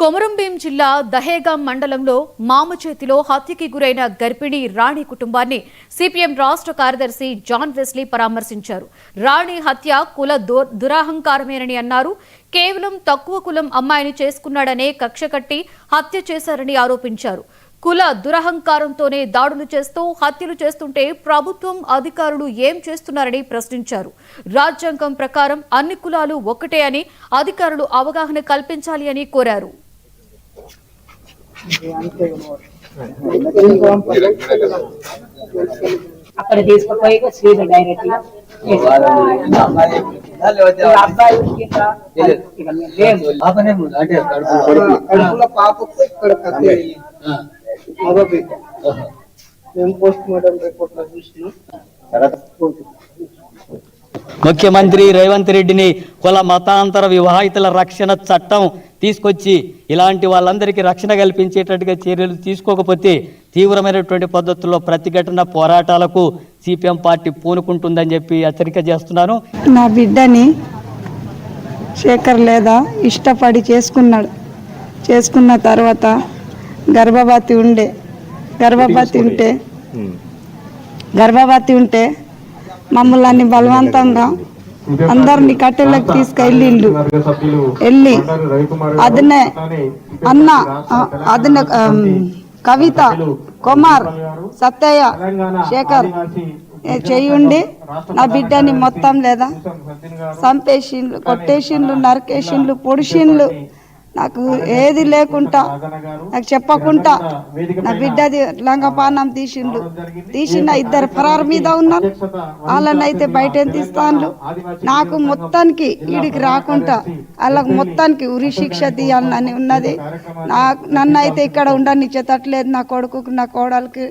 కొమరంభీం జిల్లా దహేగాం మండలంలో మామ చేతిలో హత్యకి గురైన గర్భిణి రాణి కుటుంబాన్ని సిపిఎం రాష్ట్ర కార్యదర్శి జాన్ వెస్లీ పరామర్శించారు. రాణి హత్య కుల దురాహంకారమేనని అన్నారు. కేవలం తక్కువ కులం అమ్మాయిని చేసుకున్నాడనే కక్ష కట్టి హత్య చేశారని ఆరోపించారు. కుల దురహంకారంతోనే దాడులు చేస్తూ హత్యలు చేస్తుంటే ప్రభుత్వం అధికారులు ఏం చేస్తున్నారని ప్రశ్నించారు. రాజ్యాంగం ప్రకారం అన్ని కులాలు ఒక్కటే అని అధికారులు అవగాహన కల్పించాలి అని కోరారు. అక్కడ తీసుకుపోయి శ్రీధర్ డైరెక్ట్ పాపకు ఇక్కడ కత్తి మగ బిడ్డ మేము పోస్ట్ మార్టం రిపోర్ట్లో చూసినాం ముఖ్యమంత్రి రేవంత్ రెడ్డిని కుల మతాంతర వివాహితుల రక్షణ చట్టం తీసుకొచ్చి ఇలాంటి వాళ్ళందరికీ రక్షణ కల్పించేటట్టుగా చర్యలు తీసుకోకపోతే తీవ్రమైనటువంటి పద్ధతుల్లో ప్రతిఘటన పోరాటాలకు సిపిఎం పార్టీ పూనుకుంటుందని చెప్పి హెచ్చరిక చేస్తున్నాను. నా బిడ్డని శేఖర్ లేదా ఇష్టపడి చేసుకున్నాడు. చేసుకున్న తర్వాత గర్భవతి ఉండే గర్భవతి ఉంటే గర్భవతి ఉంటే మమ్మల్ని బలవంతంగా అందరిని కట్టెలకు తీసుకెళ్ళిండు. వెళ్ళి అదనే అన్న అదనే కవిత కుమార్ సత్తయ్య శేఖర్ ఏ చెయ్యుండి నా బిడ్డని మొత్తం లేదా? చంపేసిండ్లు కొట్టేసిండ్లు నరికేసిండ్లు పొడిసిండ్లు. నాకు ఏది లేకుండా నాకు చెప్పకుండా నా బిడ్డది లంగపానం తీసిండు. తీసిన ఇద్దరు ఫరారు మీద ఉన్నారు వాళ్ళని అయితే బయట తీస్తాను నాకు మొత్తానికి ఈడికి రాకుండా వాళ్ళకు మొత్తానికి ఉరి శిక్ష తీయాలని ఉన్నది. నా నన్ను అయితే ఇక్కడ ఉండనిచ్చేటట్లేదు నా కొడుకుకి నా కోడలికి.